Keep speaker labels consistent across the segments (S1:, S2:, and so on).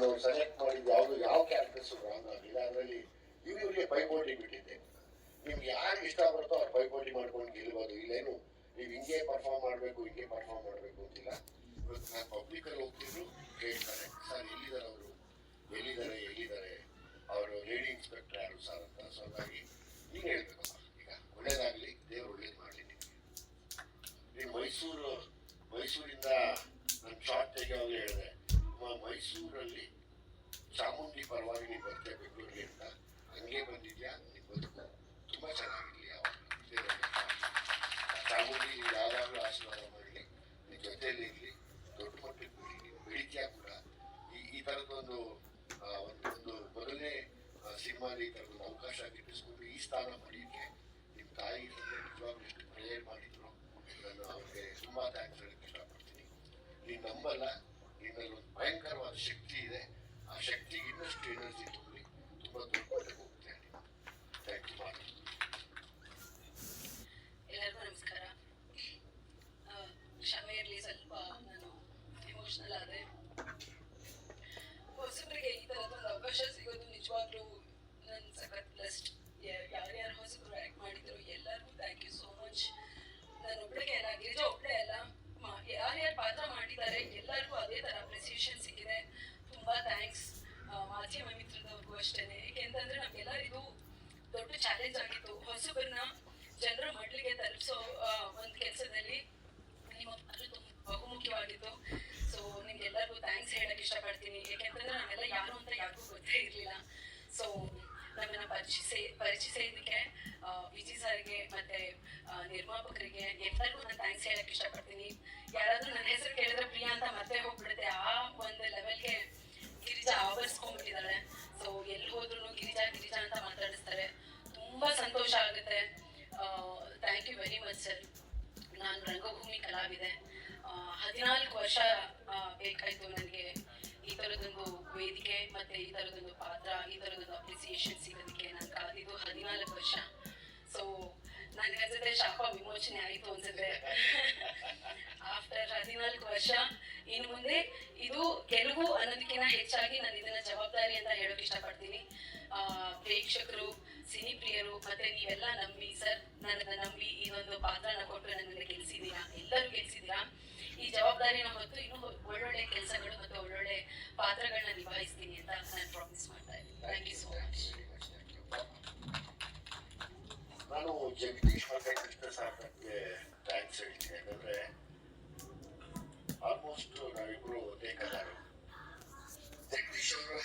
S1: ನಾನು ಸೆಲೆಕ್ಟ್ ಮಾಡಿದ್ದು ಯಾವುದು ಯಾವ ಕ್ಯಾರೆಕ್ಟರ್ಸ್ ರಾಂಗ್ ಆಗಿಲ್ಲ ಅದರಲ್ಲಿ ಇವ್ರಿಗೆ ಪೈಪೋಟಿ ಬಿಟ್ಟಿದ್ದೆ. ನಿಮ್ಗೆ ಯಾರು ಇಷ್ಟ ಬರುತ್ತೋ ಅವ್ರು ಪೈಪೋಟಿ ಮಾಡ್ಕೊಂಡು ಗೆಲ್ಬೋದು. ಇಲ್ಲೇನು, ನೀವು ಹಿಂಗೆ ಪರ್ಫಾರ್ಮ್ ಮಾಡಬೇಕು, ಹಿಂಗೆ ಪರ್ಫಾರ್ಮ್ ಮಾಡಬೇಕು ಅಂತಿಲ್ಲ. ಇವತ್ತು ನಾನು ಪಬ್ಲಿಕಲ್ಲಿ ಹೋಗ್ತಿದ್ರು ಕೇಳ್ತಾರೆ ಸರ್, ಎಲ್ಲಿದ್ದಾರೆ ಅವರು? ಎಲ್ಲಿದ್ದಾರೆ ಎಲ್ಲಿದ್ದಾರೆ? ಅವರು ಲೇಡಿ ಇನ್ಸ್ಪೆಕ್ಟರ್ ಯಾರು ಸರ್ ಅಂತ? ಸೊ ಹಾಗಾಗಿ ನೀನು ಈಗ ಒಳ್ಳೇದಾಗಲಿ, ದೇವ್ರು ಒಳ್ಳೇದು ಮಾಡಲಿ ನಿಮಗೆ. ನೀವು ಮೈಸೂರು, ಮೈಸೂರಿಂದ ನಾನು ಶಾರ್ಟ್ ತೆಗೆಯೋ ಹೇಳಿದೆ ಮೈಸೂರಲ್ಲಿ ಚಾಮುಂಡಿ ಪರವಾಗಿ ಬರ್ತೆ ಬೆಂಗಳೂರಿಗೆ ಅಂತ. ಹಂಗೆ ಬಂದಿದ್ಯಾ? ನಿನ್ ಬದುಕು. ತುಂಬ ಅವರು ಚಾಮುಂಡಿ ಯಾವಾಗಲೂ ಆಶೀರ್ವಾದ ಮಾಡಲಿ. ನಿನ್ನ ಜೊತೆಯಲ್ಲಿ ಇರಲಿ. ದೊಡ್ಡ ಮಟ್ಟಕ್ಕೆ ಕೂಡಿ ನೀವು ಬೆಳಿಗ್ಗೆ ಕೂಡ ಈ ಈ ಥರದ್ದೊಂದು ಒಂದು ಮೊದಲನೇ ಸಿನಿಮಾಲಿ ಈ ಥರದೊಂದು ಅವಕಾಶ ಗಿಟ್ಟಿಸ್ಕೊಂಡು ಈ ಸ್ಥಾನ ಪಡೆಯಕ್ಕೆ ನಿಮ್ಮ ತಾಯಿ ನಿಜವಾಗ್ಲೂ ಎಷ್ಟು ಪ್ರೇಯರ್ ಮಾಡಿದ್ರು. ನಾನು ಅವ್ರಿಗೆ ತುಂಬ ಥ್ಯಾಂಕ್ಸ್ ಹೇಳಕ್ಕೆ ಇಷ್ಟಪಡ್ತೀನಿ. ನೀನು ನಂಬಲ್ಲ. ಒಂದು ಭಯಂಕರವಾದ ಶಕ್ತಿ ಇದೆ. ಆ ಶಕ್ತಿಗೆ ಇನ್ನಷ್ಟು ಎನರ್ಜಿ ತುಂಬಿ ತುಂಬ ದೊಡ್ಡ ಮಟ್ಟಿಗೆ ಹೋಗುತ್ತೆ ಥ್ಯಾಂಕ್ ಯು ಮಾಡಿ
S2: ಎಲ್ಲರಿಗೂ ನಮಸ್ಕಾರ ಆ, ಕ್ಷಮೆ ಇರಲಿ ಸ್ವಲ್ಪ ನಾನು ಎಮೋಷನಲ್ ಆದೆ ಹೊಸಬರಿಗೆ ಈ ಥರದೊಂದು ಅವಕಾಶ ಸಿಗೋದು ನಿಜವಾಗ್ಲೂ ನನ್ನ ಸಖತ್ ಬ್ಲೆಸ್ಡ್ ಯಾರ್ಯಾರು ಹೊಸಬರು ಆ್ಯಕ್ಟ್ ಮಾಡಿದ್ರು ಎಲ್ಲರಿಗೂ ಥ್ಯಾಂಕ್ ಯು ಸೋ ಮಚ್ ನಾನು ಒಬ್ಬಳಿಗೆ ಅಲ್ಲ ಗಿರಿಜಾ ಒಬ್ಬಳೇ ಅಲ್ಲ ಮಾ- ಯಾರ್ಯಾರು ಮಾಡಿದ್ದಾರೆ ಎಲ್ಲರಿಗೂ ಅದೇ ತರ ಅಪ್ರಿಸಿಯೇಷನ್ ಸಿಕ್ಕಿದೆ. ತುಂಬಾ ಥ್ಯಾಂಕ್ಸ್ ಮಾಧ್ಯಮ ಮಿತ್ರದವ್ರಿಗೂ ಅಷ್ಟೇನೆ. ಯಾಕೆಂತಂದ್ರೆ ನಮ್ಗೆಲ್ಲರಿಗೂ ದೊಡ್ಡ ಚಾಲೆಂಜ್ ಆಗಿತ್ತು. ಹೊಸಬರನ್ನ ಜನರ ಮಡ್ಲಿಗೆ ತಲುಪಿಸೋ ಒಂದು ಕೆಲಸದಲ್ಲಿ ನಿಮ್ಮ ಪಾತ್ರ ತುಂಬ ಬಹುಮುಖ್ಯವಾಗಿತ್ತು. ಸೊ ನಿಮ್ಗೆಲ್ಲರಿಗೂ ಥ್ಯಾಂಕ್ಸ್ ಹೇಳಕ್ ಇಷ್ಟಪಡ್ತೀನಿ. ಯಾಕೆಂತಂದ್ರೆ ನಾವೆಲ್ಲ ಯಾರು ಅಂತ ಯಾರಿಗೂ ಗೊತ್ತೇ ಇರಲಿಲ್ಲ. ಸೊ ನಮ್ಮನ್ನ ಪರಿಚಯ ಪರಿಚಯಿಸಿದ್ದಕ್ಕೆ ಆ, ವಿಜಯ್ ಸರ್ಗೆ ಮತ್ತೆ ನಿರ್ಮಾಪಕರಿಗೆ ಎಲ್ಲರಿಗೂ ನಾನು ಥ್ಯಾಂಕ್ಸ್ ಹೇಳಕ್ ಇಷ್ಟಪಡ್ತೀನಿ. ಯಾರಾದ್ರೂ ನನ್ನ ಹೆಸರು ಕೇಳಿದ್ರೆ ಪ್ರಿಯಾ ಅಂತ ಮತ್ತೆ ಹೋಗ್ಬಿಡುತ್ತೆ. ಆ ಒಂದು ಲೆವೆಲ್ಗೆ ಗಿರಿಜಾ ಆವರಿಸ್ಕೊಂಡ್ಬಿಟ್ಟಿದ್ದಾಳೆ. ಸೊ ಎಲ್ಲಿ ಹೋದ್ರು ಗಿರಿಜಾ ಗಿರಿಜಾ ಅಂತ ಮಾತಾಡಿಸ್ತಾರೆ. ತುಂಬಾ ಸಂತೋಷ ಆಗುತ್ತೆ. Thank you very much sir ನಾನು ರಂಗಭೂಮಿ ಕಲಾವಿದೆ. ಹದಿನಾಲ್ಕು ವರ್ಷ ಬೇಕಾಯಿತು ನನಗೆ. ಈ ಥರದೊಂದು ವೇದಿಕೆ ಮತ್ತೆ ಈ ಥರದೊಂದು ಪಾತ್ರ, ಈ ಥರದೊಂದು ಅಪ್ರಿಸಿಯೇಷನ್ ಸಿಗೋದಕ್ಕೆ. ನಾನು ಕಾದಿದ್ದು ಹದಿನಾಲ್ಕು ವರ್ಷ. ಸೊ ನನಗೆ ಅನ್ಸುತ್ತೆ ಶಾಪ ವಿಮೋಚನೆ ಆಯಿತು ಅನ್ಸುತ್ತೆ ಆಫ್ಟರ್ ಹದಿನಾಲ್ಕು ವರ್ಷ ಇನ್ನು ಮುಂದೆ ಇದು ಗೆಲುವು ಅನ್ನೋದಕ್ಕಿಂತ ಹೆಚ್ಚಾಗಿ ನಾನು ಇದನ್ನ ಜವಾಬ್ದಾರಿ ಅಂತ ಹೇಳೋಕೆ ಇಷ್ಟಪಡ್ತೀನಿ ಪ್ರೇಕ್ಷಕರು ಸಿನಿ ಪ್ರಿಯರು ಮತ್ತೆ ನೀವೆಲ್ಲ ನಂಬಿ ಸರ್ ನನ್ನನ್ನ ನಂಬಿ ಈ ಒಂದು ಪಾತ್ರನ ಕೊಟ್ಟು ನನ್ನ ಗೆಲ್ಸಿದೀರಾ ಎಲ್ಲರೂ ಗೆಲ್ಸಿದೀರಾ ಈ ಜವಾಬ್ದಾರಿನ ಹೊತ್ತು ಇನ್ನೂ ಒಳ್ಳೊಳ್ಳೆ ಕೆಲಸಗಳು ಮತ್ತು ಒಳ್ಳೊಳ್ಳೆ ಪಾತ್ರಗಳನ್ನ ನಿಭಾಯಿಸ್ತೀನಿ ಅಂತ ನಾನು ಪ್ರಾಮಿಸ್ ಮಾಡ್ತಾ ಇದ್ದೀನಿ ಥ್ಯಾಂಕ್ ಯು ಸೋ ಮಚ್
S1: ನಾನು ಜಗದೀಶ್ ಮತ್ತೆ ಕೃಷ್ಣ ಸಾಕಕ್ಕೆ ಥ್ಯಾಂಕ್ಸ್ ಹೇಳ್ತೀನಿ ಯಾಕಂದ್ರೆ ಆಲ್ಮೋಸ್ಟ್ ನಾವಿಬ್ರು ಒಂದೇ ಕಲರ್ ಜಗದೀಶ್ ಅವರು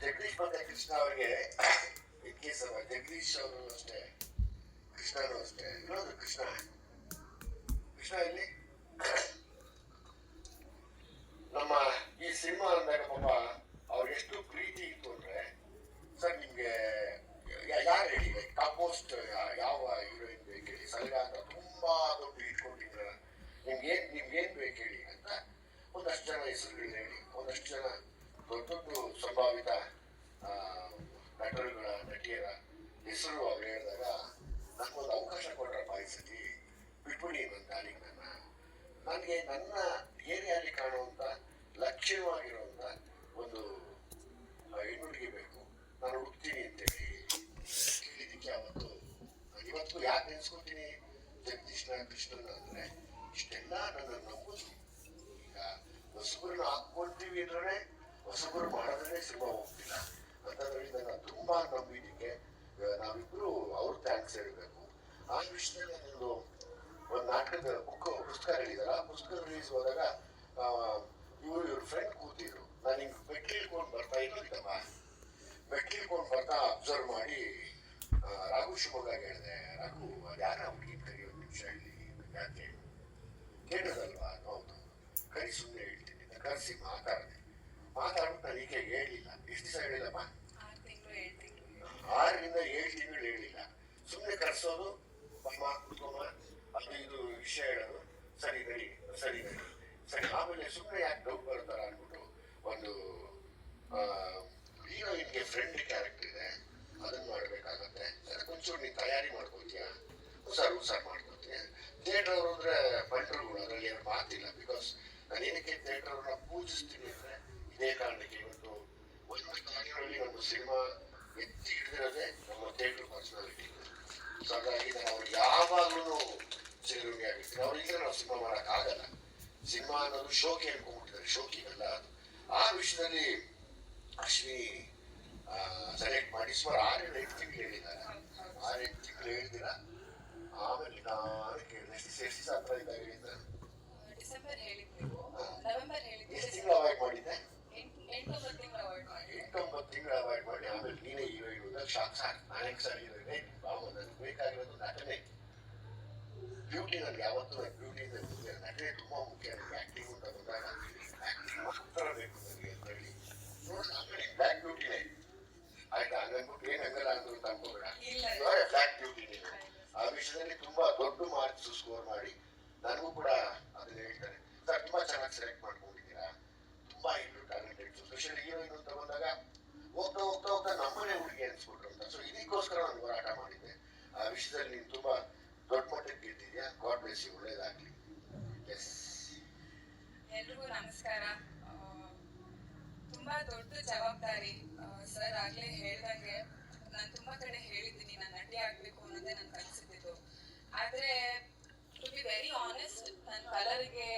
S1: ಜಗದೀಶ್ ಮತ್ತೆ ಕೃಷ್ಣ ಅವರಿಗೆ ಇನ್ ಕೇಸ್ ಜಗದೀಶ್ ಅವರು ಅಷ್ಟೇ ಕೃಷ್ಣನು ಅಷ್ಟೇ ಇನ್ನೊಂದು ಕೃಷ್ಣ ಕೃಷ್ಣ ಇಲ್ಲಿ ನಮ್ಮ ಈ ಸಿನಿಮಾ ಅಂದಾಗ ಪಾಪ ಅವ್ರು ಎಷ್ಟು ಪ್ರೀತಿ ಇತ್ತು ಅಂದ್ರೆ ಸರ್ ನಿಮ್ಗೆ ಯಾ- ಯಾರು ಹೇಳಿ ಕಾಂಪೋಸ್ಟ್ ಯಾವ ಹೀರೋಯಿನ್ ಬೇಕು ಹೇಳಿ ಸಲಗ ಅಂತ ತುಂಬಾ ದೊಡ್ಡ ಇಟ್ಕೊಂಡಿದ್ರ ನಿಮ್ಗೆ ಏನ್ ನಿಮ್ಗೆ ಏನ್ ಬೇಕು ಹೇಳಿ ಅಂತ ಒಂದಷ್ಟು ಜನ ಹೆಸರುಗಳನ್ನ ಹೇಳಿ ಒಂದಷ್ಟು ಜನ ದೊಡ್ಡ ದೊಡ್ಡ ಸಂಭಾವಿತ ನಟರುಗಳ ನಟಿಯರ ಹೆಸರು ಅವ್ರು ಹೇಳಿದಾಗ ನನಗೊಂದು ಅವಕಾಶ ಕೊಟ್ರಪ್ಪ ಈ ಸತಿ ಬಿಟ್ಬಿಡಿ ನನ್ನ ನನ್ನ ನನಗೆ ನನ್ನ ಏರಿಯಾಲಿ ಕಾಣುವಂತ ಲಕ್ಷ್ಯವಾಗಿರುವಂಥ ಒಂದು ಹೆಣ್ಣುಡುಗಿ ಬೇಕು ನಾನು ಹುಡುಕ್ತೀನಿ ಅಂತೇಳಿ ಕೇಳಿದ್ದಕ್ಕೆ ಅವತ್ತು ಇವತ್ತು ಯಾಕೆ ನೆನೆಸ್ಕೊತೀನಿ ಜಗದೀಶ್ನ ಕೃಷ್ಣನ ಅಂದ್ರೆ ಇಷ್ಟೆಲ್ಲ ನನ್ನ ನಂಬುದು ಈಗ ಹೊಸಬರನ್ನ ಹಾಕೊಳ್ತೀವಿ ಅಂದ್ರೆ ಹೊಸಬರು ಮಾಡಿದ್ರೆ ಸಿನಿಮಾ ಹೋಗ್ತಿಲ್ಲ. ಅಂತಂದ್ರೆ ನನ್ನ ತುಂಬಾ ನಂಬಿದ್ದಕ್ಕೆ ನಾವಿಬ್ರು ಅವ್ರ ಥ್ಯಾಂಕ್ಸ್ ಹೇಳಬೇಕು. ಆ ವಿಷಯದಲ್ಲಿ ಒಂದು ಒಂದು ನಾಟಕದ ಬುಕ್ ಪುಸ್ತಕ ಹೇಳಿದಾರ. ಆ ಪುಸ್ತಕ ರಿಲೀಸ್ ಹೋದಾಗ ಇವರು ಇವ್ರ ಫ್ರೆಂಡ್ ಕೂತಿದ್ರು. ನಾನು ಹಿಂಗೆ ಮೆಟ್ಲು ಇಳ್ಕೊಂಡು ಬರ್ತಾ ಇದ್ದಿದ್ದಮ್ಮ ಮೆಟ್ಲು ಇಳ್ಕೊಂಡು ಬರ್ತಾ ಅಬ್ಸರ್ವ್ ಮಾಡಿ ರಾಘು ಶಿವಮೊಗ್ಗ ಹೇಳಿದೆ, ರಾಘು ಯಾರ ಹುಡುಗಿ ಕರಿ ಒಂದು ನಿಮಿಷ ಹೇಳಿ. ಯಾಕೆ ಕೇಳೋದಲ್ವಾ ಹೌದು. ಕರಿ ಸುಮ್ಮನೆ ಕರೆಸಿ ಮಾತಾಡಿದೆ. ಮಾತಾಡ್ಬಿಟ್ಟು ನಾನು ಈಗ ಹೇಳಿಲ್ಲ. ಎಷ್ಟು ದಿವಸ
S2: ಹೇಳಿಲ್ಲಪ್ಪ?
S1: ಆರರಿಂದ ಏಳು ತಿಂಗಳು ಹೇಳಿಲ್ಲ. ಸುಮ್ಮನೆ ಕರೆಸೋದು ಅಮ್ಮ ಕುತ್ಕೊಮ್ಮ ಅದು ಇದು ವಿಷಯ ಹೇಳೋದು. ಸರಿ ನಡಿ ಸರಿ ನಡಿ. ಸರಿ ಆಮೇಲೆ ಸುಮ್ಮನೆ ಯಾಕೆ ಡೌಟ್ ಬರ್ತಾರ ಅಂದ್ಬಿಟ್ಟು ಒಂದು ಹೀರೋಯಿನ್ಗೆ ಫ್ರೆಂಡ್ಲಿ ಕ್ಯಾರೆಕ್ಟರ್ ಇದೆ. ಅದನ್ನ ಮಾಡ್ಬೇಕಾಗತ್ತೆ. ಅದಕ್ಕೆ ಒಂಚೂರು ನೀನು ತಯಾರಿ ಮಾಡ್ಕೊತೀಯ? ಹುಷಾರು ಹುಷಾರು ಮಾಡ್ಕೊತೀನಿ ಥಿಯೇಟರ್ ಅವರು ಅಂದ್ರೆ ಅದರಲ್ಲಿ ಏನು ಮಾತಿಲ್ಲ. ಏನಕ್ಕೆ ಥಿಯೇಟರ್ ಅನ್ನ ಪೂಜಿಸ್ತೀನಿ ಅಂದ್ರೆ ಇದೇ ಕಾರಣಕ್ಕೆ ಇವತ್ತು ಒಂದು ಮನೆಗಳಲ್ಲಿ ಒಂದು ಸಿನಿಮಾ ಎತ್ತಿ ಹಿಡಿದಿರೋದೆ ನಮ್ಮ ಥಿಯೇಟರ್ ಪರ್ಸನಾಲಿಟಿ. ಸೊ ಹಾಗಾಗಿ ನಾವು ಅವ್ರು ಯಾವಾಗಲೂ ಚಿರಋಣಿ ಆಗಿರ್ತೀನಿ ಅವ್ರಿಗೆ ನಾವು ಸಿನಿಮಾ ಮಾಡಕ್ ಆಗಲ್ಲ. ಸಿನಿಮಾ ಅನ್ನೋದು ಶೋಕಿ ಅನ್ಕೊಂಡ್ಬಿಟ್ಟಿದ್ದಾರೆ ಶೋಕಿಗಲ್ಲ ಅದು. ಆ ವಿಷಯದಲ್ಲಿ ಅಶ್ವಿ ಸೆಲೆಕ್ಟ್ ಮಾಡಿ ಸುಮಾರು ಆರೇಳು, ಎಂಟು ತಿಂಗಳು ಹೇಳಿದ್ದಾರೆ ಆರೆಂಟು ತಿಂಗಳು ಹೇಳಿದಿರ ಆಮೇಲೆ ನಾನು ಕೇಳಿದೆ. ಎಷ್ಟು ಎಷ್ಟು ಇದ್ದಾಗ ಹೇಳಿದ್ದಾರೆ
S3: ಡಿಸೆಂಬರ್ ಹೇಳಿದ್ರು. ನವೆಂಬರ್ ಹೇಳಿದ್ರು.
S1: ಎಷ್ಟು ತಿಂಗಳು ಅವಾಯ್ಡ್ ಮಾಡಿದ್ದೆ?
S3: ಎಂಟು ಎಂಟೊಂಬತ್ತು ತಿಂಗಳು ಅವಾಯ್ಡ್ ಮಾಡಿ
S1: ಎಂಟೊಂಬತ್ತು ತಿಂಗಳು ಅವಾಯ್ಡ್ ಮಾಡಿ ಆಮೇಲೆ ನೀನೇ ಹೀರೋ ಶಾಕ್ ಸಾಕು ನಾನೇ ಸರಿ ಇರೋದೇ. ಬಾಬು ನನಗೆ ಬೇಕಾಗಿರೋದು ನಟನೆ. ಬ್ಯೂಟಿ ನನಗೆ ಯಾವತ್ತೂ ಬ್ಯೂಟಿ ಮುಖ್ಯ. ನಟನೆ ತುಂಬಾ ಮುಖ್ಯ. ನನಗೆ ಆಕ್ಟಿಂಗ್ ಅಂತ ಬಂದಾಗ ಮಾತ್ರ ಬೇಕು ನನಗೆ ಅಂತ ಹೇಳಿ. ನೋಡಿ ಆಮೇಲೆ ಬ್ಲ್ಯಾಕ್ ಬ್ಯೂಟಿನೇ ಆಯ್ತಾ? ಏನು ಹಂಗಲ್ಲ ಅಂದ್ರು ಅಂತ ಅನ್ಕೋಬೇಡ.
S3: ಇಲ್ಲ.
S1: ಬ್ಲ್ಯಾಕ್ ಬ್ಯೂಟಿನೇ ಆ ವಿಷಯದಲ್ಲಿ ತುಂಬಾ ದೊಡ್ಡ ಮಾರ್ಕ್ಸ್ ಸ್ಕೋರ್ ಮಾಡಿ. ನನಗೂ ಕೂಡ ಅದನ್ನ ಹೇಳ್ತಾರೆ. ತುಂಬಾ ಚೆನ್ನಾಗಿ ಸೆಲೆಕ್ಟ್ ಮಾಡ್ಕೊಂಡಿದ್ದೀರಾ? ತುಂಬಾ ಇನ್ನು ಟ್ಯಾಲೆಂಟೆಡ್ ಸ್ಪೆಷಲಿ ಹೀರೋಯಿನ್ ಅಂತ ಬಂದಾಗ ಹೋಗ್ತಾ ಹೋಗ್ತಾ ಹೋಗ್ತಾ ನಮ್ಮನೆ ಹುಡುಗಿ ಅನ್ಸ್ಬಿಟ್ರು ಅಂತ ಸೊ ಇದಕ್ಕೋಸ್ಕರ ನಾನು ಹೋರಾಟ ಮಾಡಿದ್ದೆ ಆ ವಿಷಯದಲ್ಲಿ ನೀನು ತುಂಬಾ ದೊಡ್ಡ ಮಟ್ಟಕ್ಕೆ ಗೆದ್ದಿದ್ಯಾ? ಗಾಡ್ ಬ್ಲೆಸ್ ಯು ಒಳ್ಳೇದಾಗ್ಲಿ. ಎಸ್
S3: ಎಲ್ರಿಗೂ ನಮಸ್ಕಾರ. ತುಂಬಾ ದೊಡ್ಡ ಜವಾಬ್ದಾರಿ ಸರ್ ಆಗ್ಲೇ ಹೇಳ್ದಂಗೆ ನಾನು ತುಂಬಾ ಕಡೆ ಹೇಳಿದ್ದೀನಿ. ನಾನು ನಟಿ ಆಗ್ಬೇಕು ಅನ್ನೋದೇ ನನ್ ಕನ್ಸಿದ್ದು ಆದ್ರೆ ಟು ಬಿ ವೆರಿ ಆನೆಸ್ಟ್ ನನ್ನ ಕಲರ್ಗೆ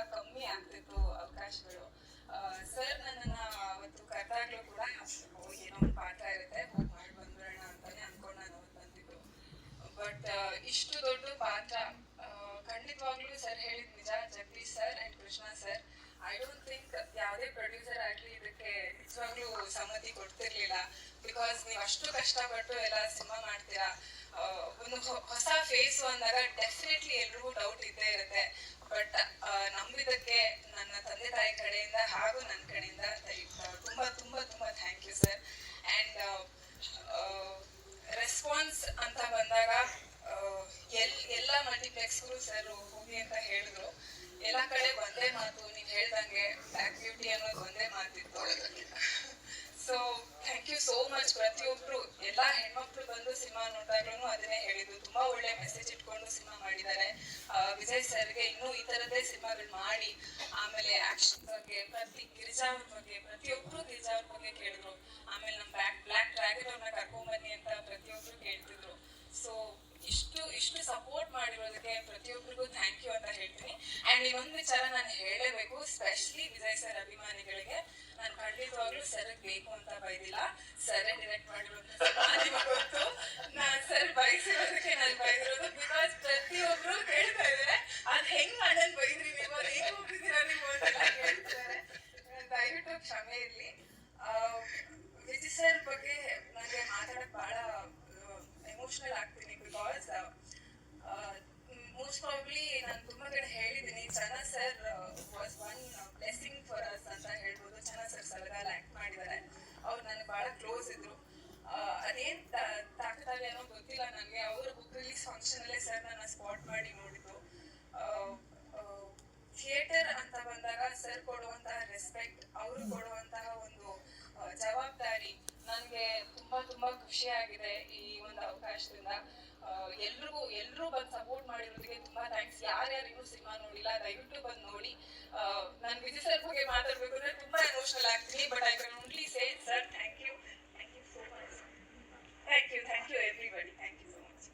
S3: ತುಂಬಾ ಕಮ್ಮಿ ಆಗ್ತಿತ್ತು ಅವಕಾಶಗಳು. ಸರ್, ನನ್ನನ್ನ ಅವತ್ತು ಕರೆದಾಗ್ಲೂ ಕೂಡ ಏನೋ ಒಂದು ಪಾಠ ಇರುತ್ತೆ ಮಾಡಿ ಬಂದ್ಬಿಡೋಣ ಅಂತಾನೆ ಅನ್ಕೊಂಡು ನಾನು ಬಂದಿದ್ದು. ಬಟ್ ಇಷ್ಟು ದೊಡ್ಡ ಪಾತ್ರ ಖಂಡಿತವಾಗ್ಲೂ ಸರ್ ಹೇಳಿದ್ ನಿಜ Jagadish sir and Krishna sir. I don't think ಯಾವುದೇ ಪ್ರೊಡ್ಯೂಸರ್ ಆಗ್ಲಿ ಇದಕ್ಕೆ ನಿಜವಾಗ್ಲೂ ಸಮ್ಮತಿ ಕೊಡ್ತಿರ್ಲಿಲ್ಲ. ಬಿಕಾಸ್ ನೀವು ಅಷ್ಟು ಕಷ್ಟಪಟ್ಟು ಎಲ್ಲ ಸಿನಿಮಾ ಮಾಡ್ತೀರಾ ಒಂದು ಹೊಸ ಫೇಸ್ ಅಂದಾಗ ಡೆಫಿನೆಟ್ಲಿ ಎಲ್ರಿಗೂ ಡೌಟ್ ಇದ್ದೇ ಇರುತ್ತೆ. ನನ್ನ ತಂದೆ ತಾಯಿ ಕಡೆಯಿಂದ ಹಾಗೂ ನನ್ನ ಕಡೆಯಿಂದ ತುಂಬ ತುಂಬಾ ತುಂಬಾ thank you sir and response ಅಂತ ಬಂದಾಗ ಆ, ಎಲ್ ಎಲ್ಲ ಮಲ್ಟಿಪ್ಲೆಕ್ಸ್ಗೂ ಸರ್ ಹೋಗಿ ಅಂತ ಹೇಳಿದ್ರು. ಎಲ್ಲ ಕಡೆ ಒಂದೇ ಮಾತು ನೀವು ಹೇಳ್ದಂಗೆ ಬ್ಯಾಕ್ ಬ್ಯೂಟಿ ಅನ್ನೋದು ಒಂದೇ ಮಾತಿತ್ತು. So thank you so much ಪ್ರತಿಯೊಬ್ರು ಎಲ್ಲ ಹೆಣ್ಮಕ್ಳು ಬಂದು ಸಿನಿಮಾ ನೋಡಿದಾಗ್ಲೂ ಅದನ್ನೇ ಹೇಳಿದ್ರು. ತುಂಬಾ ಒಳ್ಳೆ ಮೆಸೇಜ್ ಇಟ್ಕೊಂಡು ಸಿನಿಮಾ ಮಾಡಿದ್ದಾರೆ. ವಿಜಯ್ ಸರ್ಗೆ ಆಮೇಲೆ ಆಕ್ಷನ್ ಬಗ್ಗೆ, ಪ್ರತಿ ಗಿರಿಜಾ ಅವ್ರ ಬಗ್ಗೆ, ಪ್ರತಿಯೊಬ್ರು ಗಿರಿಜಾ ಅವ್ರ ಬಗ್ಗೆ ಕೇಳಿದ್ರು. ಆಮೇಲೆ ನಮ್ ಬ್ಲಾಕ್ ಬ್ಲಾಕ್ ಡ್ರ್ಯಾಗನ್ ಅವ್ರನ್ನ ಕರ್ಕೊಂಡ್ ಬನ್ನಿ ಅಂತ ಪ್ರತಿಯೊಬ್ರು ಕೇಳ್ತಿದ್ರು. ಸೊ ಇಷ್ಟು ಇಷ್ಟು ಸಪೋರ್ಟ್ ಮಾಡಿರೋದಕ್ಕೆ ಪ್ರತಿಯೊಬ್ಬರಿಗೂ ಥ್ಯಾಂಕ್ ಯು ಅಂತ ಹೇಳ್ತೀನಿ. ಅಂಡ್ ಇನ್ನೊಂದು ವಿಚಾರ ನಾನು ಹೇಳಲೇಬೇಕು ಸ್ಪೆಷಲಿ ವಿಜಯ್ ಸರ್ ಅಭಿಮಾನಿಗಳಿಗೆ. ನಾನು ಖಂಡಿತವಾಗ್ಲೂ ಸರ್ ಬೇಕು ಅಂತ ಬೈದಿಲ್ಲ. ಸರೇ ಡಿರೆಕ್ಟ್ ಮಾಡಿರೋದು ನಾನು ಸರ್ ಬಯಸಿರೋದಕ್ಕೆ ನಾನು ಬೈದಿರೋದು ಬಿಕಾಸ್ ಪ್ರತಿಯೊಬ್ರು ಕೇಳ್ತಾ ಇದಾರೆ ಅದ್ ಹೆಂಗ್ ಅಣ್ಣನ್ ಬೈದ್ರಿ ನೀವು ಅದ್ ಹೆಂಗ್ ಹೋಗಿದ್ದೀರಾ ನೀವು ಅಂತೆಲ್ಲ ಕೇಳ್ತಿದ್ದಾರೆ ಕ್ಷಮೆ ಇರ್ಲಿ. ವಿಜಯ್ ಸರ್ ಬಗ್ಗೆ ನನಗೆ ಮಾತಾಡಕ್ ಬಹಳ ಎಮೋಷನಲ್ ಆಗ್ತೀನಿ ಬಿಕಾಸ್ ಮೋಸ್ಟ್ ಪ್ರಾಬ್ಲಿ ನಾನು ತುಂಬಾ ಕಡೆ ಹೇಳಿದ್ದೀನಿ Channa sir was one blessing for us ಅಂತ ಹೇಳ್ಬೋದು. ಚನ್ನ ಸರ್ ಸಲಗಾಲ ಆಕ್ಟ್ ಮಾಡಿದ್ದಾರೆ. ಅವ್ರು ನನಗೆ ಬಹಳ ಕ್ಲೋಸ್ ಇದ್ರು. ಅದೇನ್ ತಾಕತ್ತಾಗ ಏನೋ ಗೊತ್ತಿಲ್ಲ ನನಗೆ. ಅವ್ರ ಬುಕ್ ರಿಲೀಸ್ ಫಂಕ್ಷನ್ ಅಲ್ಲೇ ಸರ್ ನನ್ನ ಸ್ಪಾಟ್ ಮಾಡಿ ನೋಡಿದ್ರು ಥಿಯೇಟರ್ ಅಂತ ಬಂದಾಗ ಸರ್ ಕೊಡುವಂತಹ ರೆಸ್ಪೆಕ್ಟ್ ಅವರು ಆ, ಜವಾಬ್ದಾರಿ ನನಗೆ ತುಂಬಾ ತುಂಬಾ ಖುಷಿ ಆಗಿದೆ ಈ ಒಂದು ಅವಕಾಶದಿಂದ. ಎಲ್ರಿಗೂ, ಎಲ್ರೂ ಬಂದು ಸಪೋರ್ಟ್ ಮಾಡಿರೋದಕ್ಕೆ ತುಂಬಾ ಥ್ಯಾಂಕ್ಸ್ ಯಾರ್ಯಾರು ಸಿನಿಮಾ ನೋಡಿಲ್ಲ, ದಯವಿಟ್ಟು ಬಂದು ನೋಡಿ. ನಾನು ವಿಜಯ್ ಸರ್ ಬಗ್ಗೆ ಮಾತಾಡ್ಬೇಕು ಅಂದ್ರೆ ತುಂಬಾ ಎಮೋಷನಲ್ ಆಗ್ತೀನಿ but I can only say sir thank you thank you so much thank you thank you everybody thank you so much